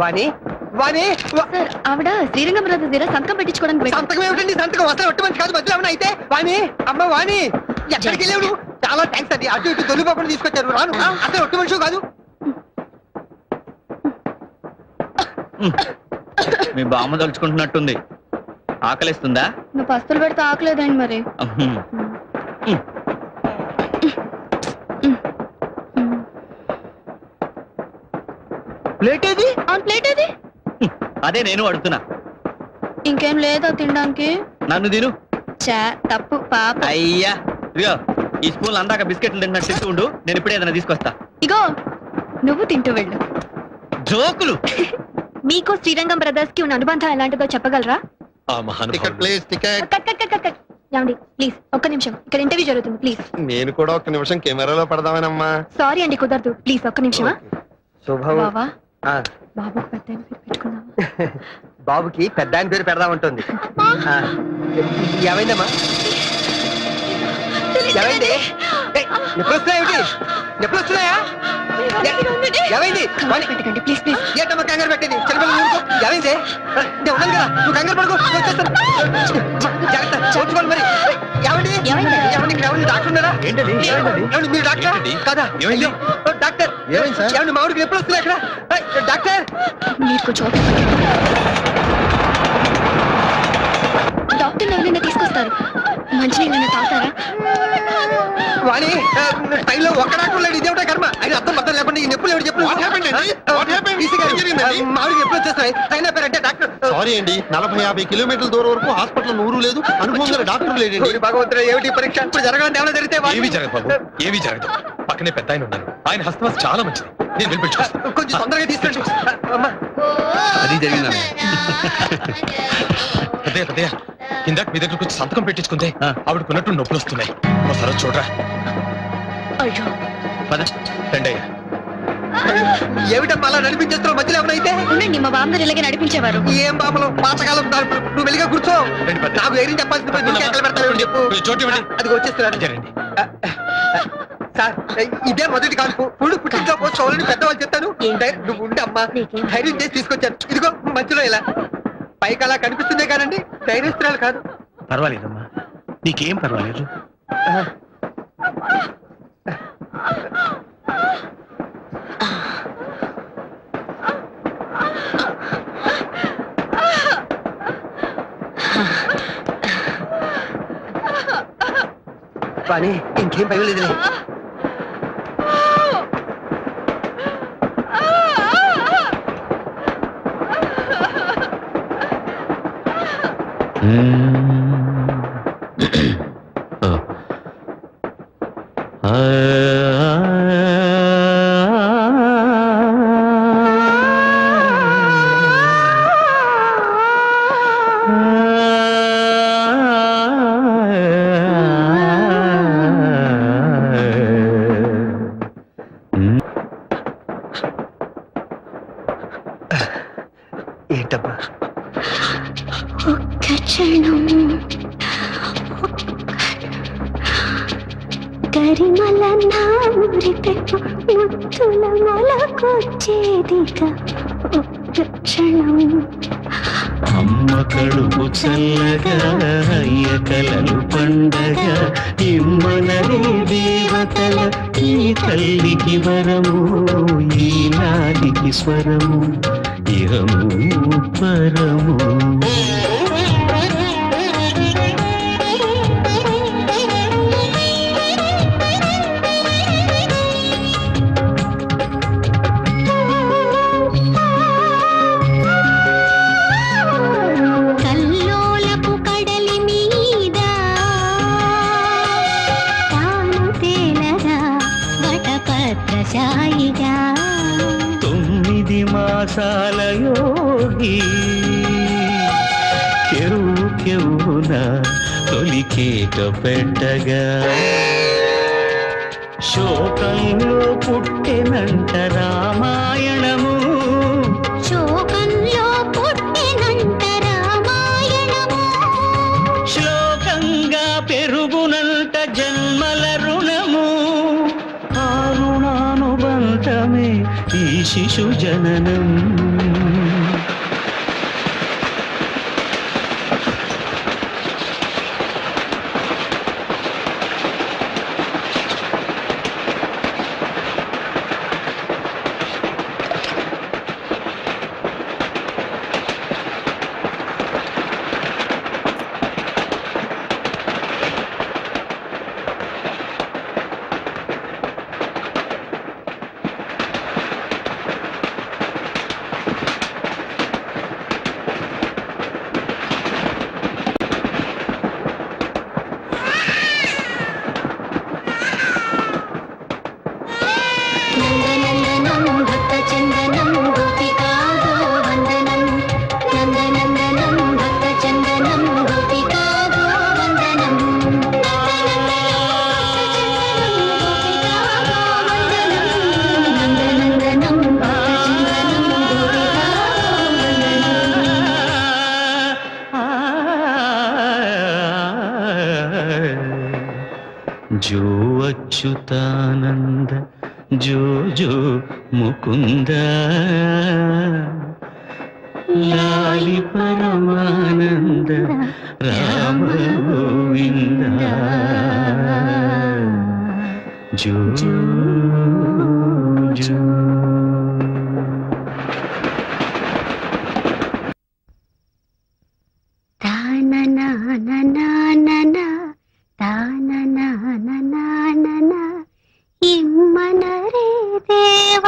వాణి? Sir ఆవిడ Srirangam brother దగ్గర సంతకం పెట్టించుకోవడానికి. సంతకం ఏమిటండి? సంతకం అసలు ఒట్టి మంచి కాదు మధ్యలో ఏమన్నా అయితే? వాణి? అమ్మ వాణి! ఎక్కడికి వెళ్ళావు? చాలా థ్యాంక్స్ అండి. అటు ఇటు తొలిపోకుండా తీసుకొచ్చారు. రాను అసలు ఒట్టి మనిషి కాదు. మీ బామ్మ తలుచుకుంటున్నట్టుంది. ఆకలిస్తుందా? నువ్వు పస్తులు పెడితే ఆకలేదండి మరి. ప్లేట్ ఏది? ఆన్ ప్లేట్ అది అదే నేను అడుగుతున్నా. ఇంకేం లేదా తినడానికి? నన్ను తిను. చా తప్పు పాప. అయ్యా. ఇదిగో ఈ స్పూన్ అందాక బిస్కెట్లు తింటున్నట్టు తింటూ ఉండు. నేను ఇప్పుడే ఏదైనా తీసుకొస్తా. ఇగో నువ్వు తింటూ వెళ్ళు. జోకులు. మీకు శ్రీరంగం బ్రదర్స్కి ఉన్న అనుబంధం ఎలాంటిదో చెప్పగలరా? ఆ టికెట్ మహానుభావుడు please ticket cut cut cut cut cut ఏమండి ప్లీజ్ ఒక్క నిమిషం. ఇక్కడ ఇంటర్వ్యూ జరుగుతుంది ప్లీజ్ నేను కూడా ఒక్క నిమిషం కెమెరాలో పడదామనమ్మా. సారీ అండి కుదరదు. ప్లీజ్ ఒక్క నిమిషమా? శుభం. బావా. ఆ, బాబుకు పెద్ద ఆయన పేరు పెట్టుకుందామా? బాబుకి పెద్ద ఆయన పేరు పెడదాం ఉంటుంది. ఆ, ఏమైందమ్మా? ఏమైంది? నొప్పులు వస్తున్నాయేమిటి నొప్పులు వస్తున్నాయా ఏ- ఏమైంది? పెట్టకండి ప్లీజ్ ప్లీజ్. ఏంటమ్మా కంగారు పెట్టేది? చిన్నపిల్లలు ఊరుకో. ఏమైంది? నేను ఉన్నాను కదా నువ్వు కంగారు పడుకో. వచ్చేస్తాను. జాగ్రత్త చూసుకోవాలి మరి. ఏమండి? ఏమండి ఇక్కడ ఎవరు డాక్టర్ ఉన్నారా? ఏంటండి? ఏమండి మీరు డాక్టర్? కదా? డాక్టర్ ఏమైంది సార్? ఏమండి మా ఊరికి ఎప్పుడు వస్తున్నాయి ఇక్కడ? డాక్టర్! పట్టండి. డాక్టర్ ఎవరైనా తీసుకొస్తారు. మంచినీళ్ళైనా తాగుతారా? వాణి టైంలో ఒక్క డాక్టర్ లేడు. ఇదేమిటో కర్మ? ఆయన అర్థం అర్థం లేకుండా ఈ నొప్పులు ఎవరు చెప్పు? మామిడికి ఎప్పుడు వచ్చేస్తాయి ట్రైన్ అయిపోయారంటే డాక్టర్ సారీ అండి నలభై యాభై కిలోమీటర్ల దూరం వరకు హాస్పిటల్ నూరు లేదు అనుభవం గల డాక్టర్ లేడండి ఓరి భగవంతుడు ఏమిటి పరీక్ష? ఇప్పుడు జరగడం ఏమైనా జరిగితే ఏమీ జరగదు బాబు ఏమీ జరగదు. పక్కనే పెద్ద ఆయన ఉన్నారు. ఆయన హస్తవాస్ చాలా మంచిది. నేను కొంచెం తొందరగా తీసుకెళ్ళి అమ్మా. అది జరిగిందా? ఇందాక మీ దగ్గరకు వచ్చి సంతకం పెట్టించుకుంటే. ఆవిడకున్నట్టు నొప్పులు వస్తున్నాయి. ఒకసారి చూడరా. అయ్యో. పద. రండయ్య. ఏమిటమ్మా అలా నడిపించేస్తున్నావు? మధ్యలో అయితే? ఉండండి మా బామ్మగారు ఇలాగే నడిపించేవారు. ఏం బాబులు? పాతకాలం దాని- నువ్వు వెలిగా కూర్చో. నాకు ధైర్యం చెప్పాల్సింది నువ్వు ఎక్కడ పెడతావు చెప్పు. అది రండి సార్ ఇదే మొదటి కాల్పు పుడు పుట్టింట్లో పోసుకోవాలని పెద్దవాళ్ళు చెప్తాను. నువ్వు ఉండే అమ్మా నీకేం? ధైర్యం చేసి తీసుకొచ్చాను. ఇదిగో మధ్యలో ఇలా. పైకి అలా కనిపిస్తుందే కానండి ధైర్యస్తురాలు కాదు. పర్వాలేదమ్మా. నీకేం పర్వాలేదు? కానీ ఇంకేం భయం లేదులే. కరిమల నారిపెట్టు ముత్తుల మొలకొచ్చేదిగా ఒక్క క్షణం అమ్మ కడుపు చల్లగా అయ్య కలలు పండగ ఇమ్మనరే దేవతల ఈ తల్లికి వరము ఈ నాదికి స్వరము ఇహము పరము. మాసాల యోగి. చెరువు కెవున తొలికేట పెట్టగా. శోకంలో పుట్టెనంట రామాయణము. ഈ ശിശു ജനനം. అచ్యుతానంద జో జో ముకుంద. లాలి పరమానంద రామ గోవింద. జో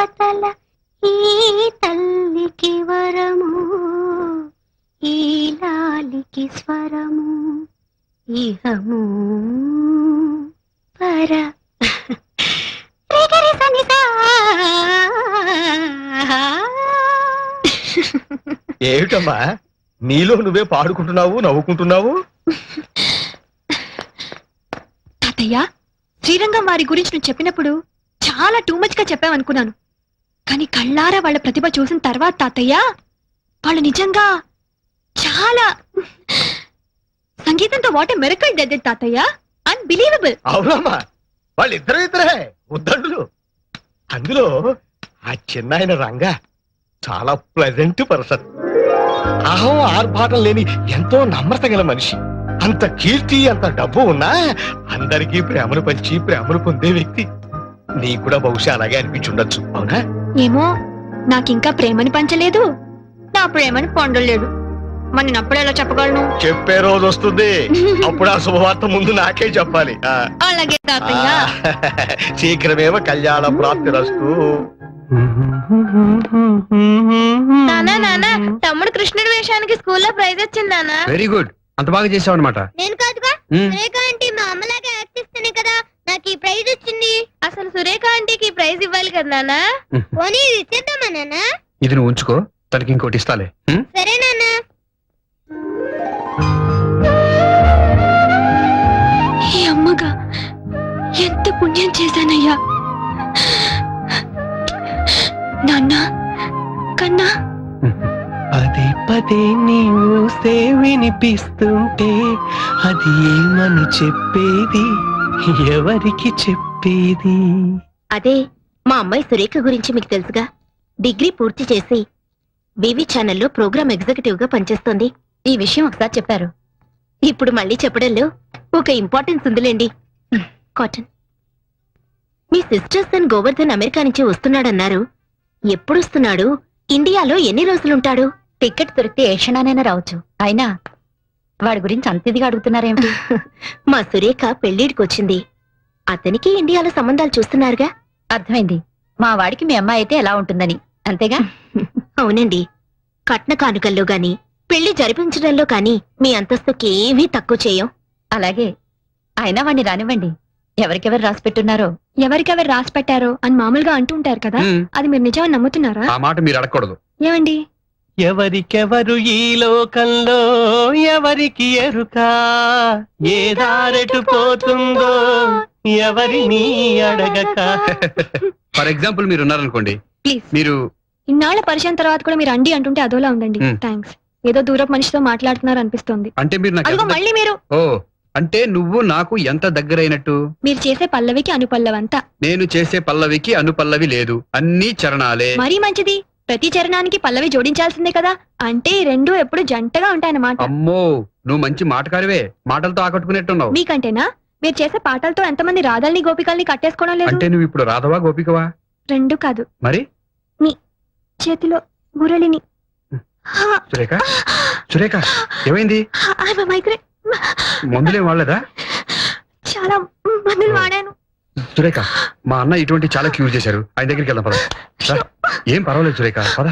దేవతల ఈ తల్లికి వరము ఈ లాలికి స్వరము ఇహము. పర. ఏమిటమ్మా? నీలో నువ్వే పాడుకుంటున్నావు నవ్వుకుంటున్నావు? తాతయ్య శ్రీరంగం వారి గురించి నువ్వు చెప్పినప్పుడు చాలా టూ మచ్గా చెప్పావనుకున్నాను. కానీ కళ్ళారా వాళ్ళ ప్రతిభ చూసిన తర్వాత తాతయ్య వాళ్ళు నిజంగా చాలా సంగీతంతో వాట్ మెరకల్ డెడ్ తాతయ్య. అన్బిలీవబుల్ అవునమ్మా వాళ్ళిద్దరు ఇద్దరే ఉద్దండులు. అందులో ఆ చిన్నాయన రంగ చాలా ప్లెజెంట్ పర్సన్ అహం ఆర్భాటం లేని ఎంతో నమ్రత గల మనిషి. అంత కీర్తి అంత డబ్బు ఉన్నా అందరికీ ప్రేమను పంచి ప్రేమను పొందే వ్యక్తి. నీ కూడా బహుశా అలాగే అనిపించుండొచ్చు అవునా? ఏమో నాకింకా ప్రేమని పంచలేదు. నా ప్రేమని పొందలేదు. మరి నేను అప్పుడు ఎలా చెప్పగలను? చెప్పే రోజు వస్తుంది. అప్పుడు ఆ శుభవార్త ముందు నాకే చెప్పాలి. అలాగే తాతయ్య. శీఘ్రమేవ కళ్యాణ ప్రాప్తి రస్తు. నానా నానా తమ్ముడు కృష్ణుడి వేషానికి స్కూల్లో ప్రైజ్ వచ్చింది నానా. వెరీ గుడ్ అంత బాగా చేసావు అనమాట నేను కాదుగా నాకు ఈ ప్రైజ్ వచ్చింది. అసలు సురేఖ ఆంటీకి ఈ ప్రైజ్ ఇవ్వాలి కదా నానా మ్. పోనీ ఇది ఇచ్చేద్దామా నానా ఇది నువ్వు ఉంచుకో తనకి ఇంకోటి ఇస్తాలే. ఉం? సరే నాన్నా. ఈ అమ్మగా ఎంత పుణ్యం చేశానయ్యా. నాన్న కన్నా. పదే పదే నీవుసే వినిపిస్తుంటే అది ఏమని చెప్పేది? ఎవరికి చెప్పేది? అదే మా అమ్మాయి సురేఖ గురించి మీకు తెలుసుగా. డిగ్రీ పూర్తి చేసి బీవీ ఛానల్లో ప్రోగ్రామ్ ఎగ్జిక్యూటివ్గా పనిచేస్తోంది. ఈ విషయం ఒకసారి చెప్పారు. ఇప్పుడు మళ్ళీ చెప్పడంలో ఒక ఇంపార్టెన్స్ ఉందిలేండి. కాటన్. మీ సిస్టర్స్ అండ్ గోవర్ధన్ అమెరికా నుంచి వస్తున్నాడన్నారు. ఎప్పుడు వస్తున్నాడు ఇండియాలో ఎన్ని రోజులుంటాడు? టికెట్ దొరికితే ఏ క్షణానైనా రావచ్చు. అయినా వాడి గురించి అంత ఇదిగా అడుగుతున్నారేమిటి? మా సురేఖ పెళ్ళిడికి వచ్చింది. అతనికి ఇండియాలో సంబంధాలు చూస్తున్నారుగా? అర్థమైంది. మా వాడికి మీ అమ్మాయి అయితే ఎలా ఉంటుందని. అంతేగా? అవునండి. కట్న కానుకల్లో గాని పెళ్ళి జరిపించడంలో కాని మీ అంతస్తుకి ఏమీ తక్కువ చేయం. అలాగే. అయినా వాణ్ణి రానివ్వండి. ఎవరికెవరు రాసి పెట్టున్నారో? ఎవరికెవరు రాసి పెట్టారో అని మామూలుగా అంటుంటారు కదా? ఉం. అది మీరు నిజమని నమ్ముతున్నారా? ఆ మాట మీరు అడగకూడదు. ఏమండి? ఎవరికెవరు ఈ లోకంలో ఎవరికి ఎరుక? ఏ దారెటు పోతుందో ఎవరిని అడగక? ఫర్ ఎగ్జాంపుల్ మీరు ఉన్నారనుకోండి ప్లీజ్. మీరు ఇన్నాళ్ళ పరిచయం తర్వాత కూడా మీరు అండి అంటుంటే అదోలా ఉందండి. థ్యాంక్స్. ఏదో దూరపు మనిషితో మాట్లాడుతున్నారు అనిపిస్తోంది. అంటే మీరు నాకు అదిగో ఎంత- మళ్ళీ మీరు. ఓ అంటే నువ్వు నాకు ఎంత దగ్గరైనట్టు? మీరు చేసే పల్లవికి అనుపల్లవంతా. నేను చేసే పల్లవికి అనుపల్లవి లేదు. అన్ని చరణాలే. మరీ మంచిది. ప్రతి చరణానికి పల్లవి జోడించాల్సిందే కదా? అంటే ఈ రెండు ఎప్పుడు జంటగా ఉంటాయన్నమాట. అమ్మో నువ్వు మంచి మాటకారివే. మాటలతో ఆకట్టుకునేట్టున్నావు. మీకంటేనా? మీరు చేసే పాటలతో ఎంతమంది రాధల్ని గోపికల్ని కట్టేసుకోవడం లేదు? అంటే నువ్వు ఇప్పుడు రాధవా గోపికవా? రెండు కాదు. మరి? చేతిలో మురళిని సురేఖ సురేఖ ఏమైంది? మందులేం వాడలేదా? చాలా మందులు వాడాను. సురేఖ మా అన్న ఇటువంటి చాలా క్యూర్ చేశారు. ఆయన దగ్గరికి వెళ్దాం పద. ఏం పర్వాలేదు సురేఖ పద.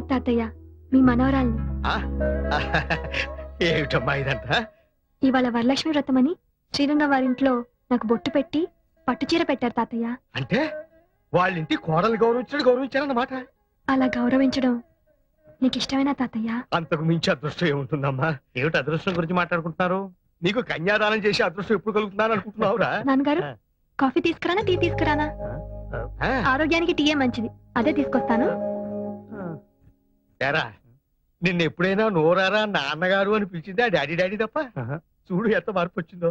తాతయ్య మీ మనవరాల్ని? ఏమిటమ్మా ఇదంతా? ఇవాళ వరలక్ష్మి వ్రతం అని శ్రీరంగం వారింట్లో నాకు బొట్టు పెట్టి పట్టుచీర పెట్టారు తాతయ్య. అంటే వాళ్ళ ఇంటి కోడలు గౌరవించాడు గౌరవించారన్నమాట. అలా గౌరవించడం నీకు ఇష్టమైన తాతయ్య? అంతకు మించి అదృష్టం ఏముంటుందమ్మా? ఏమిటి అదృష్టం గురించి మాట్లాడుకుంటున్నారు? నీకు కన్యాదానం చేసి అదృష్టం ఎప్పుడు కలుగుతున్నాను అనుకుంటున్నావురా? నాన్నగారు కాఫీ తీసుకురానా టీ తీసుకురానా? ఆరోగ్యానికి టీయే మంచిది. అదే తీసుకొస్తాను. ఏరా నిన్న ఎప్పుడైనా నోరారా నాన్నగారు అని పిలిచింది ఆ డాడీ డాడీ తప్ప. చూడు ఎంత మార్పు వచ్చిందో.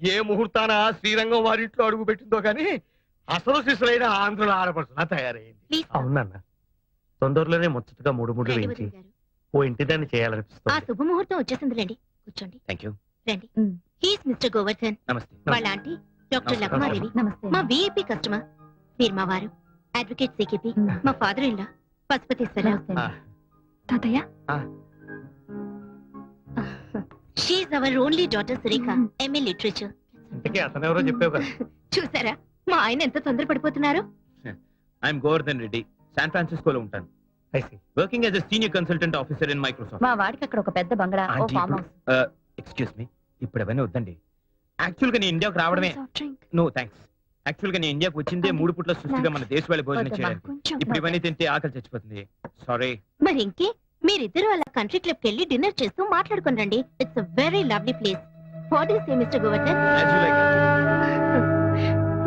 ఏ ముహూర్తాన శ్రీరంగం వారింట్లో అడుగు పెట్టిందో కానీ అసలు శిశులైన ఆంధ్రుల ఆడపడుతున్నా తయారైంది. ప్లీజ్. అవునన్న తొందరలోనే ముచ్చటగా మూడు మూడు వేయించి ఓ ఇంటి దాన్ని ఆ చేయాలనిపిస్తుంది శుభముహూర్తం వచ్చేసిందిలేండి. కూర్చోండి. థ్యాంక్ యూ రండి. హీస్ మిస్టర్ గోవర్ధన్ నమస్తే. వాళ్ళ ఆంటీ డాక్టర్. లక్మాదేవి నమస్తే. మా విఐపి కస్టమర్ మీరు మా వారు. అడ్వకేట్ సికిపి మా ఫాదర్ ఇన్ లా పశుపతీశ్వర ఆ, తాతయ్య? She's our only daughter Surekha MA literature ఇంతకీ అతనెవరో చెప్పావు కదా? చూసారా? మా ఆయన ఎంత తొందరపడిపోతున్నారు? ఐఎమ్ గోవర్ధన్ రెడ్డి శాన్ ఫ్రాన్సిస్కోలో ఉంటాను. I see. Working as senior consultant officer in Microsoft మా వాడికి అక్కడ ఒక పెద్ద బంగ్లా ఓ farm ఇప్పుడు- ఎక్స్క్యూజ్ మీ ఇప్పుడు అవన్నీ వద్దండి. యాక్చువల్గా నేను ఇండియాకు రావడమే. నో థ్యాంక్స్ యాక్చువల్గా నేను ఇండియాకు వచ్చిందే మూడు పుట్ల సృష్టిగా మన దేశ వాళ్ళ భోజనం. చేయడానికి కొంచెం ఇప్పుడు ఇవన్నీ తింటే ఆకలి చచ్చిపోతుంది. సారీ మరి ఇంకే మీరిద్దరు అలా కంట్రీ క్లబ్ కెళ్ళి డిన్నర్ చేస్తూ మాట్లాడుకుని రండి. It's very lovely place what is mister Govardhan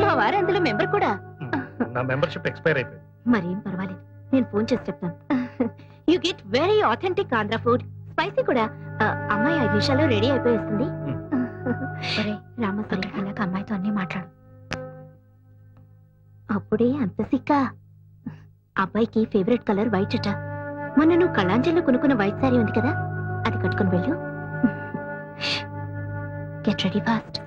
మా వారు అందులో మెంబర్ కూడా నా మెంబర్షిప్ ఎక్స్పైర్ అయిపోయింది. మరేం పర్వాలేదు. నేను ఫోన్ చేసి చెప్తాను. You get very authentic Andhra food spicy కూడా. ఆ, అమ్మాయి ఐదు నిమిషాల్లో రెడీ అయిపోయేస్తుంది రామసరి ఇలాగ అమ్మాయితో అన్ని మాట్లాడు. అప్పుడే అంత సిక్క. అబ్బాయికి ఫేవరెట్ కలర్ వైట్ అట. మొన్న నువ్వు కళాంజలిలో కొనుక్కున్న వైట్ సారీ ఉంది కదా అది కట్టుకుని వెళ్ళు. Get ready fast